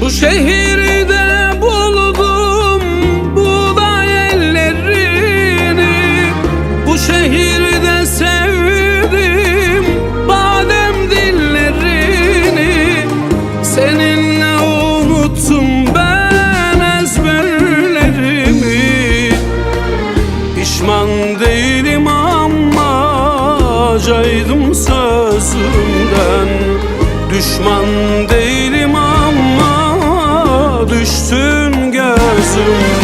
Bu şehirde buldum buğday ellerini. Bu şehirde sevdim badem dillerini. Seninle unuttum ben ezberlerimi. Pişman değilim ama caydım sözümden. Düşman değilim ama düştün gözümden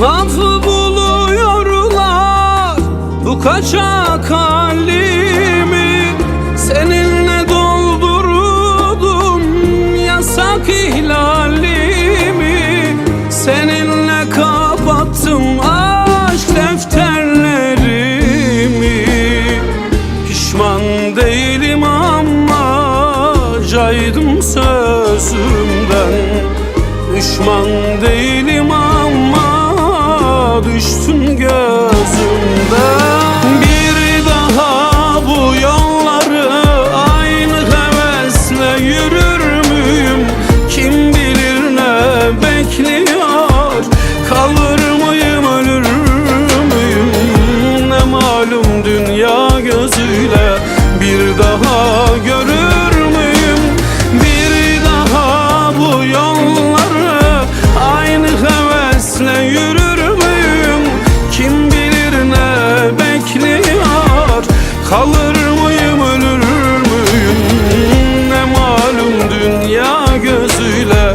Tuhaf buluyorlar bu kaçak halimi. Seninle doldurdum yasak ihlalimi. Seninle kapattım aşk defterlerimi. Pişman değilim ama caydım sözümden. Düşman değilim ama düştün gözümden Bir daha bu yolları aynı hevesle yürür müyüm? Kim bilir ne bekliyor? Kalır mıyım ölür müyüm? Ne malum dünya gözüyle bir daha Kalır mıyım ölür müyüm? Ne malum dünya gözüyle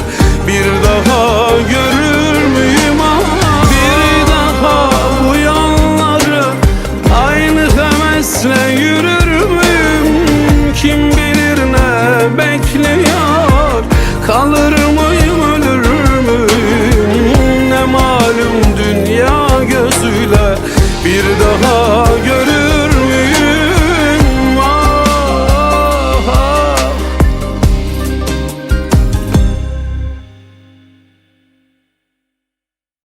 Bir daha görür müyüm? Ah, bir daha bu yolları Aynı hevesle yürür müyüm? Kim bilir ne bekliyor? Kalır